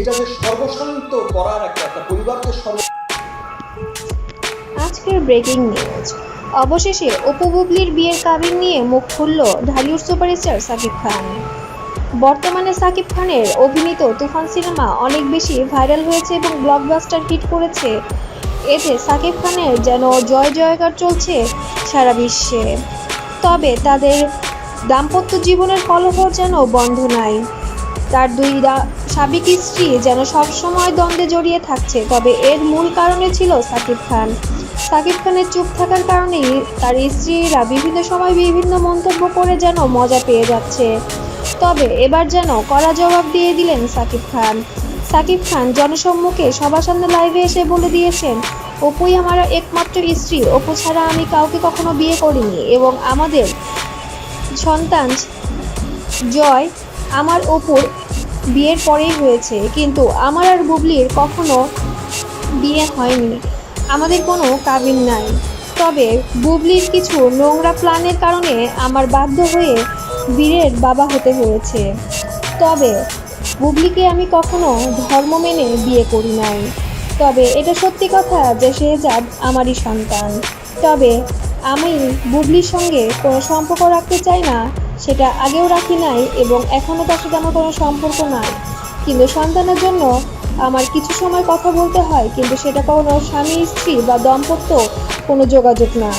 এটা যে সর্বশান্ত করার একটা একটা পরিবারকে সর্ব আজকের ব্রেকিং নিউজ অবশেষে অপু বুবলির বিয়ের কাবিন নিয়ে মুখ খুলল ঢালিউড সুপারস্টার সাকিব খান। বর্তমানে সাকিব খানের অভিনীত তুফান সিনেমা অনেক বেশি ভাইরাল হয়েছে এবং ব্লকবাস্টার হিট করেছে। এতে সাকিব খানের যেন জয় জয়কার চলছে সারা বিশ্বে। তবে তাদের দাম্পত্য জীবনের কলহ যেন বন্ধ নাই। তার দুই সাবেক স্ত্রী যেন সবসময় দ্বন্দ্বে জড়িয়ে থাকছে, তবে এর মূল কারণে ছিল সাকিব খান। সাকিব খানের চুপ থাকার কারণেই তার স্ত্রীরা বিভিন্ন সময় বিভিন্ন মন্তব্য করে যেন মজা পেয়ে যাচ্ছে। তবে এবার যেন কড়া জবাব দিয়ে দিলেন সাকিব খান। সাকিব খান জনসম্মুখে সবার সামনে লাইভে এসে বলে দিয়েছেন, অপুই আমার একমাত্র স্ত্রী, অপু ছাড়া আমি কাউকে কখনো বিয়ে করিনি এবং আমাদের সন্তান জয় আমার ওপর বিয়ের পরেই হয়েছে। কিন্তু আমার আর বুবলির কখনো বিয়ে হয়নি। আমাদের কোনো কাবিন নাই। তবে বুবলির কিছু নোংরা প্ল্যানের কারণে আমার বাধ্য হয়ে বীরের বাবা হতে হয়েছে। তবে বুবলিকে আমি কখনো ধর্ম মেনে বিয়ে করি নাই। তবে এটা সত্যি কথা যে শেহজাদ আমারই সন্তান। তবে আমি বুবলির সঙ্গে কোনো সম্পর্ক রাখতে চাই না সেটা আগেও রাখি নাই এবং এখনও তার সাথে আমার কোনো সম্পর্ক নাই। কিন্তু সন্তানের জন্য আমার কিছু সময় কথা বলতে হয়, কিন্তু সেটা কোনো স্বামী, স্ত্রী বা দম্পত্য কোনো যোগাযোগ না।